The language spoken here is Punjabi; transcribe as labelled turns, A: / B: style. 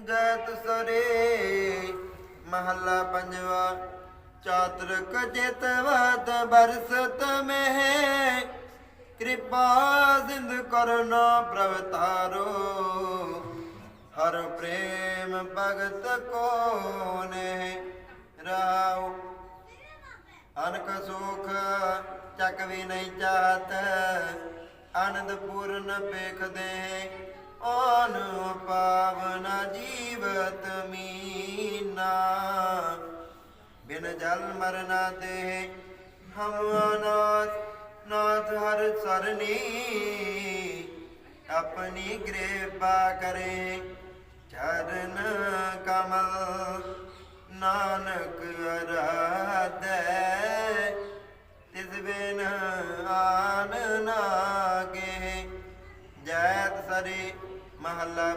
A: ਜੈਤ ਸਰੇ, ਮਹੱਲਾ ਪੰਜਵਾ, ਚਾਤਰਕ ਜਿਤਵਤ ਬਰਸਤ ਮਹਿ, ਕਿਰਪਾ ਜ਼ਿੰਦ ਕਰਨਾ ਪ੍ਰਵਤਾਰੋ ਹਰ ਪ੍ਰੇਮ ਭਗਤ ਕੋ ਨੇ ਰਾਉ ਅਨਕ ਸੁਖ ਚੱਕ ਵੀ ਨਹੀਂ ਚਾਹਤ ਆਨੰਦ ਪੂਰਨ ਵੇਖਦੇ ਓਨ ਪਾਵਨਾ ਜੀਵਤ ਮੀਨਾ, ਬਿਨ ਜਲ ਮਰਨਾ ਤੇ ਹਮ ਅਨਾਥ, ਨਾਥ ਹਰ ਸਰਨੀ, ਆਪਣੀ ਕਿਰਪਾ ਕਰੇ ਚਰਨ ਕਮਲ, ਨਾਨਕ ਅਰਾਧੈ, ਤਿਸ ਬਿਨ ਆਨ ਨਾਗੇ ਜੈਤ ਸਰੀ ਮਹੱਲਾ